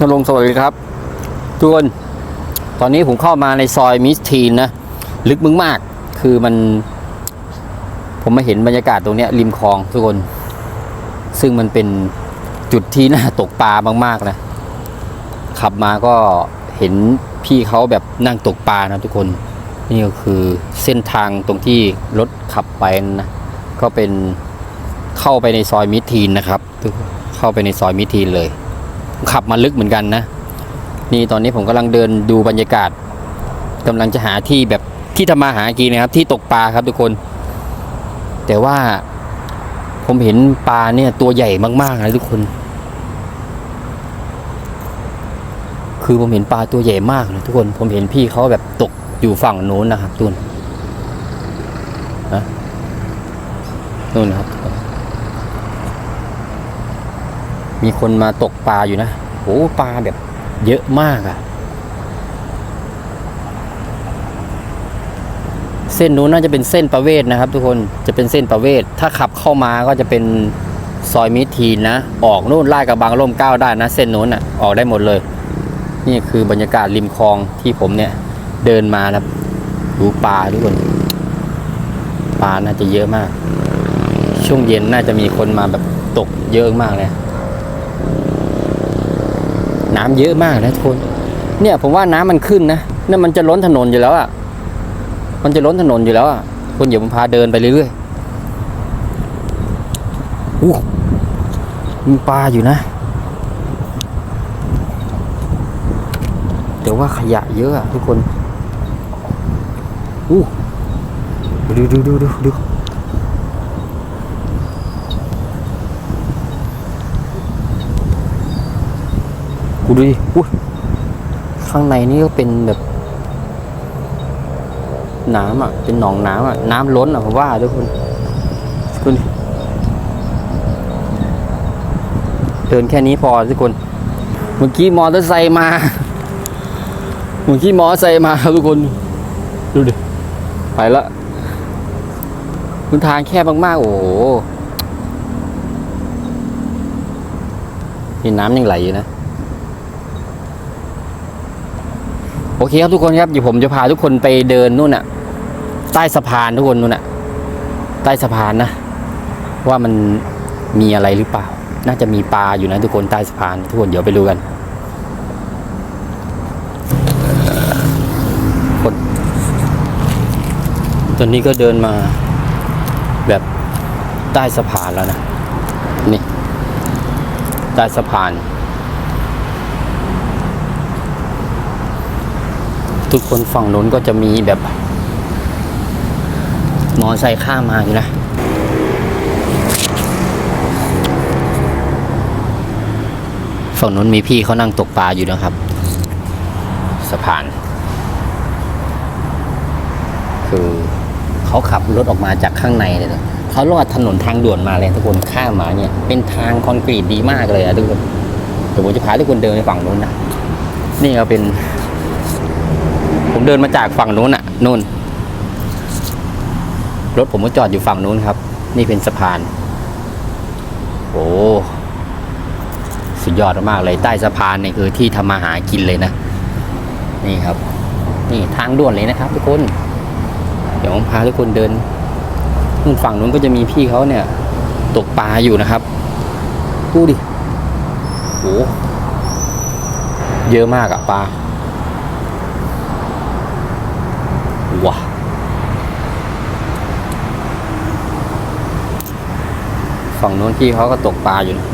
นรงสวัสดีครับทุกคนตอนนี้ผมเข้ามาในซอยมิสทีนนะ ลึกมึงมาก คือมัน ผมมาเห็นบรรยากาศตรงนี้ริมคลองทุกคน ซึ่งมันเป็นจุดที่น่าตกปลามากๆนะ ขับมาก็เห็นพี่เขาแบบนั่งตกปลานะทุกคน นี่ก็คือเส้นทางตรงที่รถขับไปนะ ก็เป็นเข้าไปในซอยมิทีนนะครับ เข้าไปในซอยมิทีนเลย ขับมาลึกเหมือนกันนะ นี่ตอนนี้ผมกำลังเดินดูบรรยากาศกำลังจะหาที่แบบที่ทำมาหากินนะครับ ที่ตกปลาครับทุกคน แต่ว่าผมเห็นปลาเนี่ยตัวใหญ่มากๆนะทุกคน คือผมเห็นปลาตัวใหญ่มากเลยทุกคน ผมเห็นพี่เขาแบบตกอยู่ฝั่งโน้นนะครับตุนนะนู่นนะครับ มีคนมาตกปลาอยู่นะโอ้ปลาแบบเยอะมากอะเส้นนู้นน่าจะเป็นเส้นประเวศนะครับ ทุกคนจะเป็นเส้นประเวศ ถ้าขับเข้ามาก็จะเป็นซอยมิตรทีนนะ ออกนู่นไลาดกระบังร่มเก้าได้นะ เส้นนู้นอะออกได้หมดเลย นี่คือบรรยากาศริมคลองที่ผมเนี่ยเดินมานะครับดูปลาทุกคนปลาน่าจะเยอะมาก ช่วงเย็นน่าจะมีคนมาแบบตกเยอะมากเลย น้ำเยอะมากนะทุกคนเนี่ย ผมว่าน้ำมันขึ้นนะนั่นมันจะล้นถนนอยู่แล้วอะ่ะมันจะล้นถนนอยู่แล้วอะ่ะคนเดี๋ยวผมพาเดินไปเรื่อยๆอู้มีปลาอยู่นะแต่ว่าขยะเยอะอะทุกคนอู้ดูดูดูดูดู ดูดิอุ้ยข้างในนี่ก็เป็นแบบ น้ำอะ เป็นหนองน้ำอะ น้ำล้นอะผมว่าทุกคนคุณเดินแค่นี้พอทุกคน เมื่อกี้มอเตอร์ไซค์มา เมื่อกี้มอเตอร์ไซค์มาครับทุกคน ดูดิ ไปละคุณทางแคบมากๆ โอ้โหนี่น้ำยังไหลอยู่นะ โอเคครับทุกคนครับเดี๋ยวผมจะพาทุกคนไปเดินนู่นน่ะ ใต้สะพานทุกคนนู่นน่ะ ใต้สะพานนะ ว่ามันมีอะไรหรือเปล่า น่าจะมีปลาอยู่นะทุกคนใต้สะพานทุกคนเดี๋ยวไปดูกันคนตอนนี้ก็เดินมา แบบใต้สะพานแล้วนะ นี่ ใต้สะพาน ทุกคนฝั่งนู้นก็จะมีแบบ มอไซค์ข้ามมาอยู่นะฝั่งนู้นมีพี่เขานั่งตกปลาอยู่นะครับ สะพาน คือเขาขับรถออกมาจากข้างในเลยนะเขาลอดถนนทางด่วนมาเลยทุกคนข้ามมาเนี่ย เป็นทางคอนกรีตดีมากเลยอะทุกคนเดี๋ยวผมจะพาทุกคนเดินไปฝั่งนู้นนะนี่ก็เป็น ผมเดินมาจากฝั่งนู้นอะนู่น รถผมก็จอดอยู่ฝั่งนู้นครับ นี่เป็นสะพาน โอ้สุดยอดมากเลยใต้สะพานนี่คือที่ทำมาหากินเลยนะ นี่ครับ นี่ทางด่วนเลยนะครับ ทุกคน เดี๋ยวผมพาทุกคนเดินนู่นฝั่งนู้นก็จะมีพี่เขาเนี่ย ตกปลาอยู่นะครับดูดิโอ้เยอะมากอะปลา ว้า ฝั่งนู้นพี่เขาก็ตกปลาอยู่นะ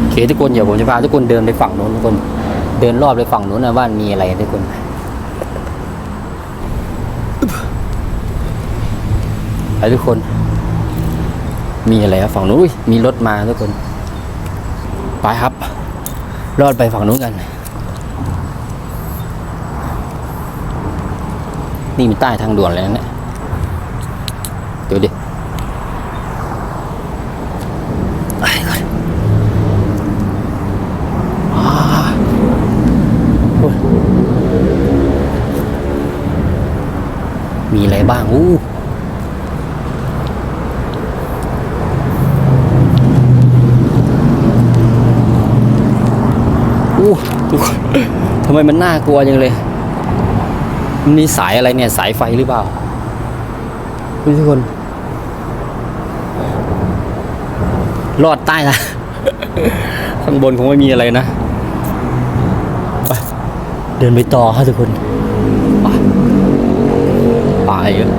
โอเคทุกคนเดี๋ยวผมจะพาทุกคนเดินไปฝั่งนู้นทุกคนเดินรอบไปฝั่งนู้นนะว่ามีอะไรทุกคนไปทุกคน มีอะไรฝั่งนู้นอุ๊ยมีรถมาทุกคน ไปครับ รอดไปฝั่งนู้นกัน นี่มีใต้ทางด่วนเลยนะเนี่ยเดี๋ยวดิมีอะไรบ้างอู้อู้ทุกคนทำไมมันน่ากลัวจังเลย นมีสายอะไรเนี่ยสายไฟหรือเปล่าอุ๊ยทุกคน รอดใต้นะข้างบนคงไม่มีอะไรนะไปเดินไปต่อครับทุกคนไปไปเยอะ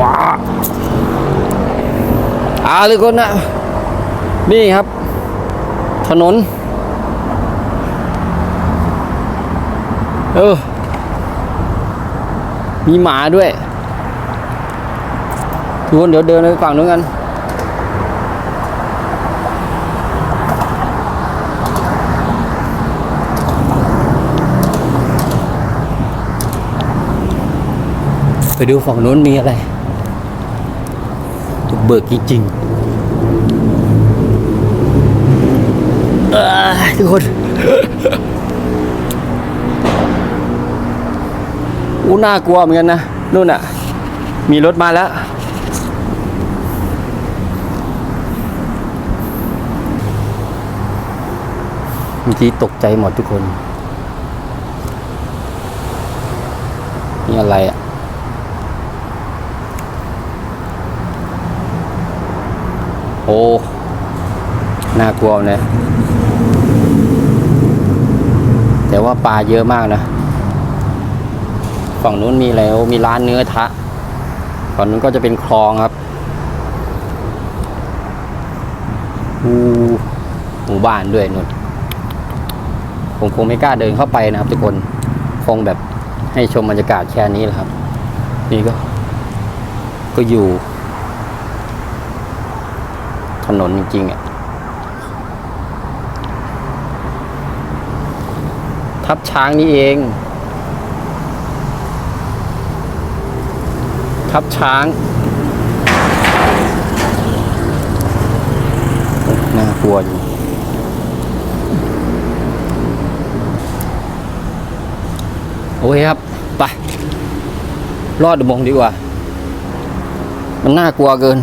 ว้าอาทุกคนนะ นี่ครับ ถนน เออ มีหมาด้วยทุกคนเดี๋ยวเดินไปฝั่งนู้นกันไปดูฝั่งนู้นมีอะไรบุกเบิกจริงๆเอ้ยทุกคน อู้น่ากลัวเหมือนกันนะนู่นอะมีรถมาแล้ว เมื่อกี้ตกใจหมดทุกคน นี่อะไรอะโอ้ น่ากลัวเนะแต่ว่าปลาเยอะมากนะ ฝั่งนู้นมีแล้ว มีร้านเนื้อทะ ฝั่งนู้นก็จะเป็นคลองครับอูหมู่บ้านด้วยนุ่นผมคงไม่กล้าเดินเข้าไปนะครับ ทุกคน คงแบบให้ชมบรรยากาศแค่นี้แหละครับ นี่ก็ ก็อยู่ ถนนจริงๆอะ ทับช้างนี่เอง ทับช้างน่ากลัวอยู่โอเคครับ ไป รอดอุโมงดีกว่า มันน่ากลัวเกิน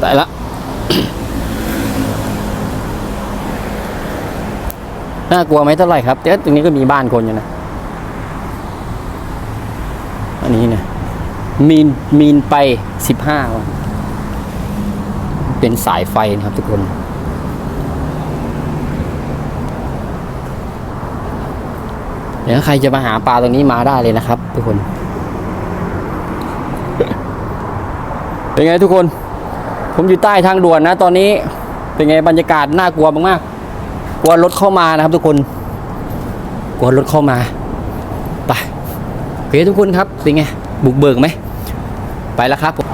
ไปละน่ากลัวไหมเท่าไหร่ครับแต่ตรงนี้ก็มีบ้านคนอยู่นะ อันนี้เนี่ย มีนมีนไปสิบห้าวันเป็นสายไฟนะครับทุกคนเดี๋ยวใครจะมาหาปลาตรงนี้มาได้เลยนะครับ ทุกคน เป็นไงทุกคน ผมอยู่ใต้ทางด่วนนะ ตอนนี้ เป็นไงบรรยากาศน่ากลัวมากๆกลัวรถเข้ามานะครับ ทุกคนกลัวรถเข้ามาไปโอเคทุกคนครับเป็นไงบุกเบิกไหม ไปแล้วครับผม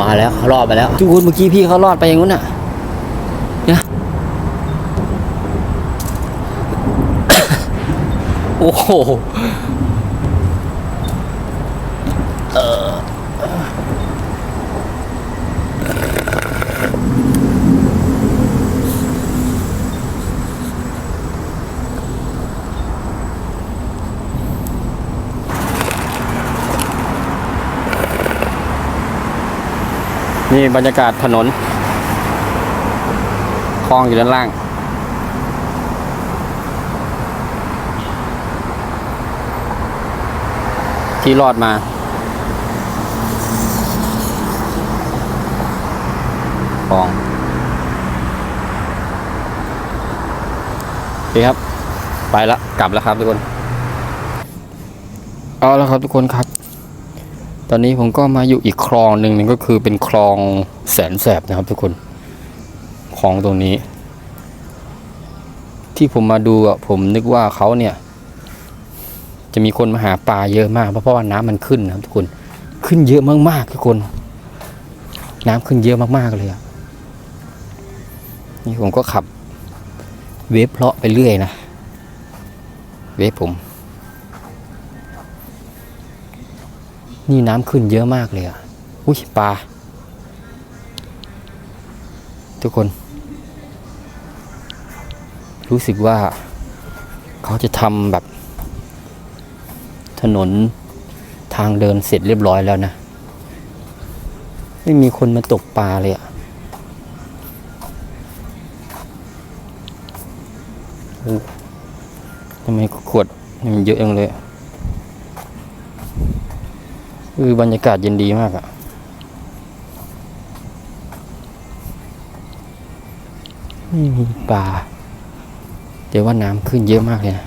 มาแล้วเขารอดไปแล้วทุกคนเมื่อกี้พี่เขารอดไปอย่างนู้นน่ะเนี่ยโอ้โห นี่บรรยากาศถนนคลองอยู่ด้านล่าง ที่รอดมาคลองโอเคครับ ไปละกลับแล้วครับทุกคน เอาแล้วครับทุกคนครับ ตอนนี้ผมก็มาอยู่อีกคลองหนึ่งก็คือเป็นคลองแสนแสบนะครับทุกคนคลองตรงนี้ ที่ผมมาดูอะผมนึกว่าเขาเนี่ย จะมีคนมาหาปลาเยอะมาก เพราะว่าน้ำมันขึ้นนะครับทุกคนขึ้นเยอะมากๆทุกคน น้ำขึ้นเยอะมากๆเลยอะนี่ผมก็ขับ เวฟเลาะไปเรื่อยนะ เวฟผม นี่น้ำขึ้นเยอะมากเลยอะ อุ้ยปลา ทุกคน รู้สึกว่า เขาจะทำแบบ ถนนทางเดินเสร็จเรียบร้อยแล้วนะ ไม่มีคนมาตกปลาเลยอะทำไมขวดมันเยอะจังเลยอะ คือบรรยากาศเย็นดีมากอะไม่มีปลาแต่ว่าน้ำขึ้นเยอะมากเลยนะ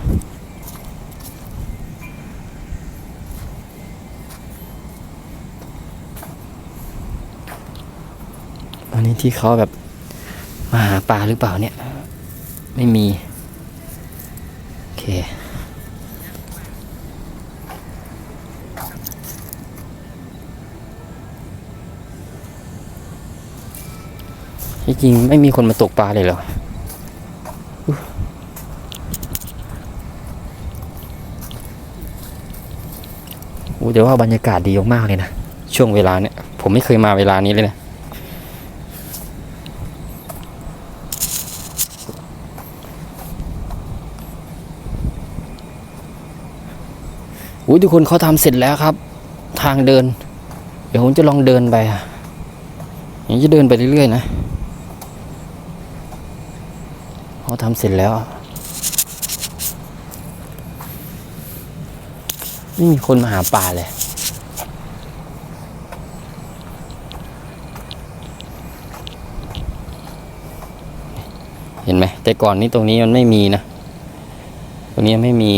อันนี้ที่เขาแบบมาหาปลาหรือเปล่าเนี่ย ไม่มี โอเค ที่จริงไม่มีคนมาตกปลาเลยเหรออุ๊ยโอ้แต่ว่าบรรยากาศดีมากเลยนะ ช่วงเวลาเนี่ย ผมไม่เคยมาเวลานี้เลยนะอุ้ยทุกคนเขาทำเสร็จแล้วครับ ทางเดิน เดี๋ยวผมจะลองเดินไปอะย่างจะเดินไปเรื่อยๆนะ เขาทำเสร็จแล้ว ไม่มีคนมาหาปลาเลย เห็นไหม แต่ก่อนนี้ตรงนี้มันไม่มีนะ ตรงนี้ไม่มี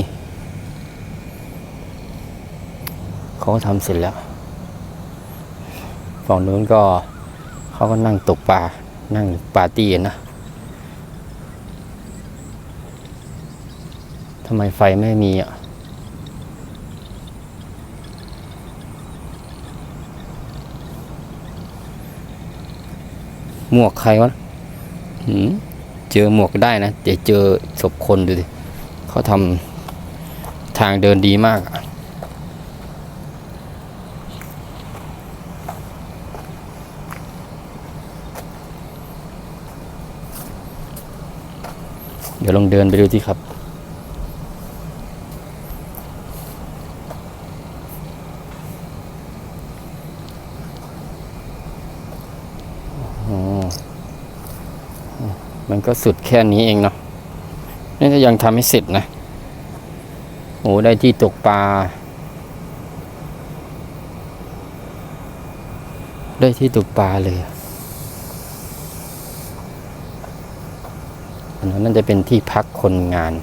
เขาก็ทำเสร็จแล้วฝั่งนู้นก็เขาก็นั่งตกปลา นั่งปาร์ตี้นะ ทำไมไฟไม่มีอะ หมวกใครวะหืมเจอหมวกได้นะแต่เจอศพคนดูดิ เขาทำทางเดินดีมากอะเดี๋ยวลองเดินไปดูที่ครับ อ๋อ มัน ก็สุดแค่นี้เองเนาะนี่ถ้ายังทำไม่เสร็จนะโอ้ได้ที่ตกปลา ได้ที่ตกปลาเลยอันนั้นน่าจะเป็นที่พักคนงาน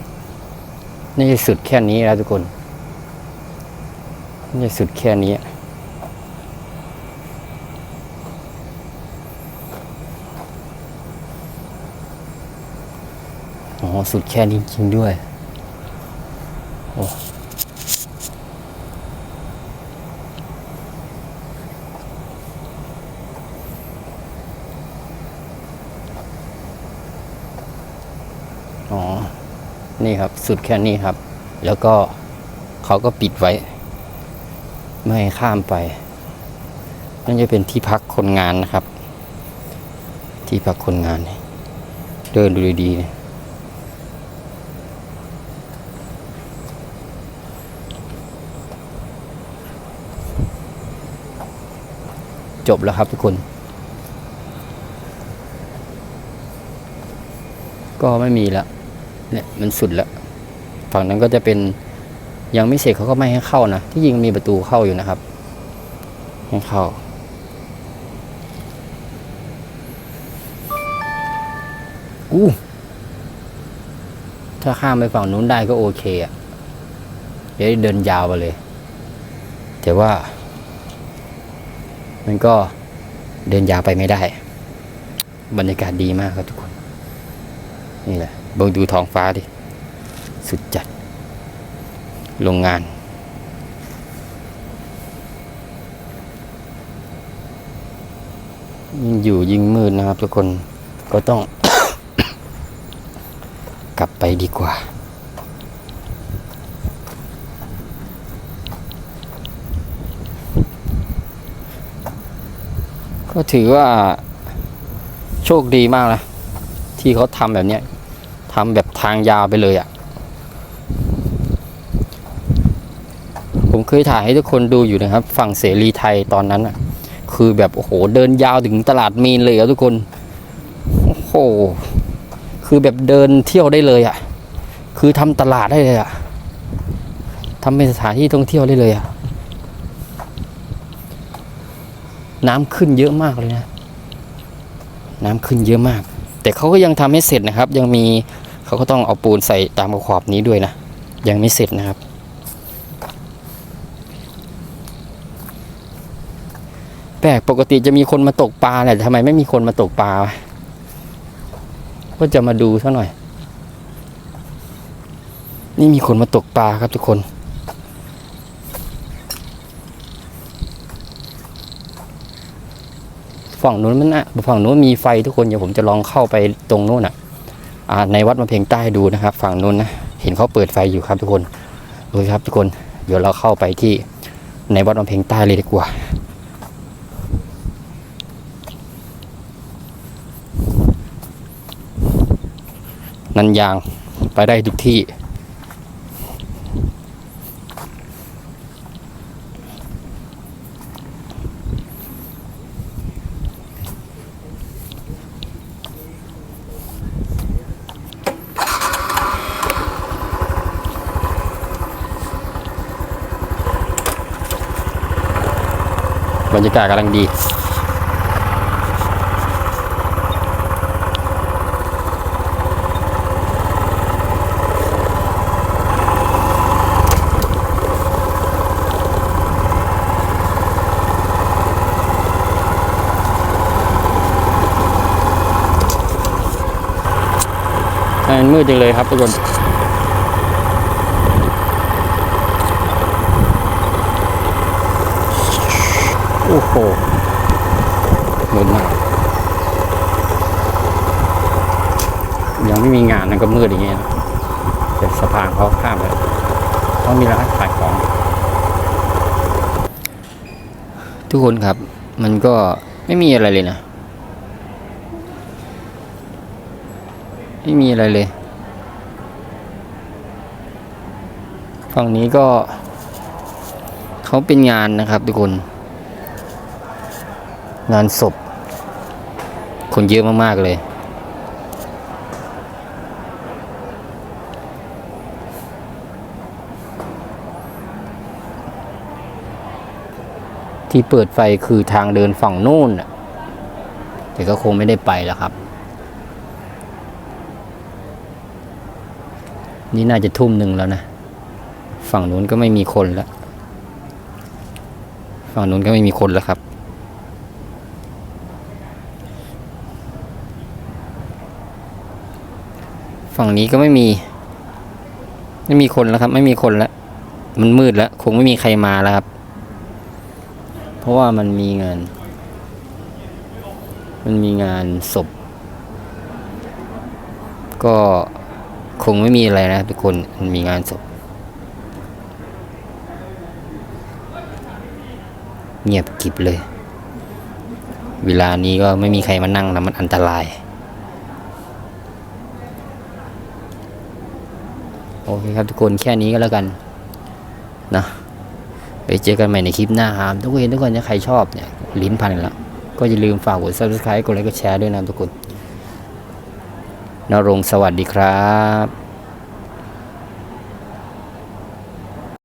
นี่สุดแค่นี้แล้วทุกคน นี่สุดแค่นี้ สุดแค่นี้จริงด้วยโอ้อ๋อ นี่ครับสุดแค่นี้ครับ แล้วก็เขาก็ปิดไว้ ไม่ให้ข้ามไป นั่นจะเป็นที่พักคนงานนะครับ ที่พักคนงาน เดินดูดีๆเนี่ย จบแล้วครับทุกคน ก็ไม่มีแล้วเนี่ยมันสุดแล้วฝั่งนั้นก็จะเป็นยังไม่เสร็จเขาก็ไม่ให้เข้านะ ที่จริงมีประตูเข้าอยู่นะครับ ให้เข้า อู้ ถ้าข้ามไปฝั่งนู้นได้ก็โอเคอะ่ะเดี๋ยวเดินยาวไปเลย แต่ว่า มันก็เดินยาวไปไม่ได้ บรรยากาศดีมากครับทุกคน นี่แหละเบิ่งดูท้องฟ้าดิ สุดจัด โรงงาน ยิ่งอยู่ยิ่งมืดนะครับทุกคนก็ต้อง กลับไปดีกว่า ก็ถือว่าโชคดีมากนะ ที่เขาทำแบบนี้ทำแบบทางยาวไปเลยอะ่ะ ผมเคยถ่ายให้ทุกคนดูอยู่นะครับ ฝั่งเสรีไทยตอนนั้นอะ่ะ คือแบบโอ้โหเดินยาวถึงตลาดมีนเลยครับทุกคน โอ้โห คือแบบเดินเที่ยวได้เลยอะ่ะ คือทำตลาดได้เลยอะ่ะทำเป็นสถานที่ท่องเที่ยวได้เลยอะ่ะ น้ำขึ้นเยอะมากเลยนะ น้ำขึ้นเยอะมาก แต่เขาก็ยังทำให้เสร็จนะครับ ยังมีเขาก็ต้องเอาปูนใส่ตามขอบนี้ด้วยนะ ยังไม่เสร็จนะครับ แปลกปกติจะมีคนมาตกปลาแหละทำไมไม่มีคนมาตกปลาวะก็จะมาดูซะหน่อย นี่มีคนมาตกปลาครับทุกคน ฝั่งนู้นมันนะฝั่งนู้นมีไฟทุกคนเดี๋ยวผมจะลองเข้าไปตรงนู้นอะในวัดมะเพ็งใต้ดูนะครับ ฝั่งนู้นนะเห็นเขาเปิดไฟอยู่ครับทุกคนดูครับทุกคนเดี๋ยวเราเข้าไปที่ในวัดมะเพ็งใต้เลยดีกว่านันยางไปได้ทุกที่ รยากาศกำลังดี มันมืดจังเลยครับทุกคน อ้โหมืดมากยังไม่มีงานนะก็มืดอย่างเงี้ยนะแต่สะพานเขาข้ามแล้วเขามีร้านขายของ ทุกคนครับ มันก็ไม่มีอะไรเลยนะ ไม่มีอะไรเลยฝั่งนี้ก็เขาเป็นงานนะครับทุกคน งานศพ คนเยอะมาก ๆ เลย ที่เปิดไฟคือทางเดินฝั่งน้นน่ะแต่ก็คงไม่ได้ไปแล้วครับ นี่น่าจะทุ่มหนึ่งแล้วนะ ฝั่งนู้นก็ไม่มีคนแล้ว ฝั่งนู้นก็ไม่มีคนแล้วครับ ฝั่งนี้ก็ไม่มี ไม่มีคนแล้วครับ ไม่มีคนแล้ว มันมืดแล้ว คงไม่มีใครมาแล้วครับ เพราะว่ามันมีงาน มันมีงานศพ ก็คงไม่มีอะไรนะทุกคนมันมีงานศพ เงียบกิบเลย เวลานี้ก็ไม่มีใครมานั่งนะมันอันตราย โอ เคครับทุกคนแค่นี้ก็แล้วกันนะไปเจอกันใหม่ในคลิปหน้าครับทุกคนทุกคนถ้าใครชอบเนี่ยลิ้นพันกันแล้วก็อย่าลืมฝากกด subscribe กดไลค์กดแชร์ด้วยนะทุกคนนรงสวัสดีครับ